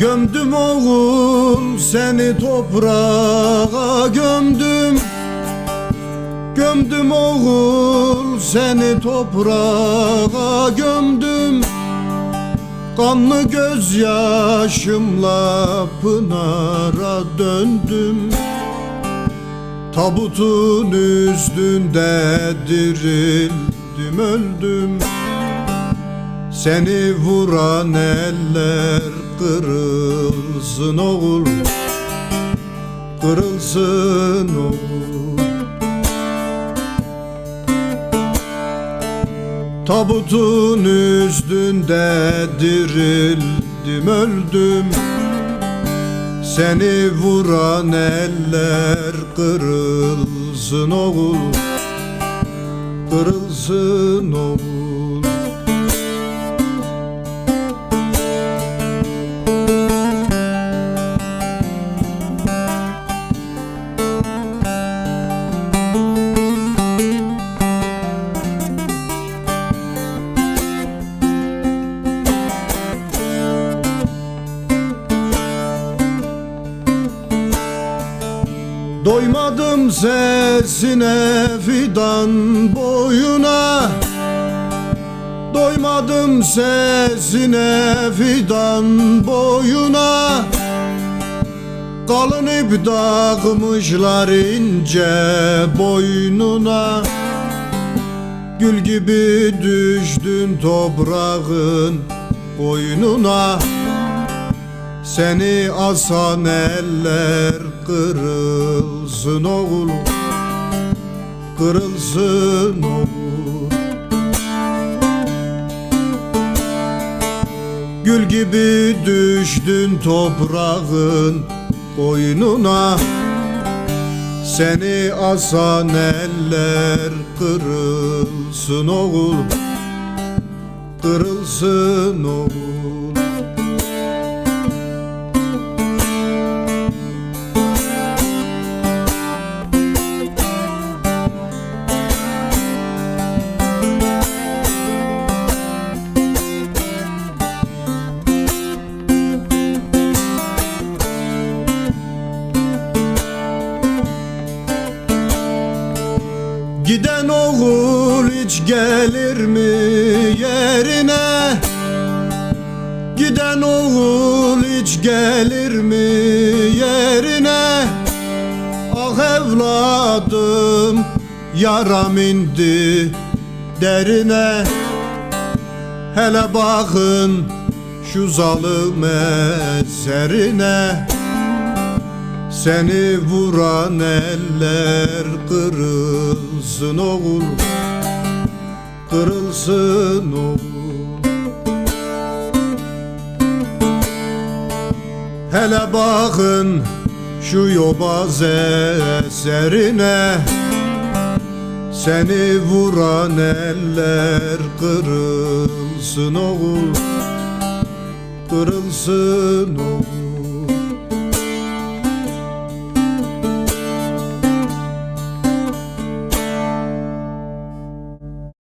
Gömdüm oğul seni toprağa gömdüm. Gömdüm oğul seni toprağa gömdüm. Kanlı gözyaşımla pınara döndüm. Tabutun üstünde dirildim öldüm Seni vuran eller kırılsın oğul Kırılsın oğul. Tabutun üstünde dirildim öldüm. Seni vuran eller kırılsın oğul Kırılsın oğul Doymadım sesine fidan boyuna. Doymadım sesine fidan boyuna. Kalın ip takmışlar ince boynuna. Gül gibi düştün toprağın koynuna seni asan eller kırılsın oğul Kırılsın oğul. Gül gibi düştün toprağın koynuna. Seni asan eller kırılsın oğul Kırılsın oğul Giden oğul hiç gelir mi yerine? Giden oğul hiç gelir mi yerine? Ah evladım yaram indi derine. Hele bakın şu zalim eserine seni vuran eller kırılsın oğul Kırılsın oğul. Hele bakın şu yobaz eserine Seni vuran eller kırılsın oğul Kırılsın oğul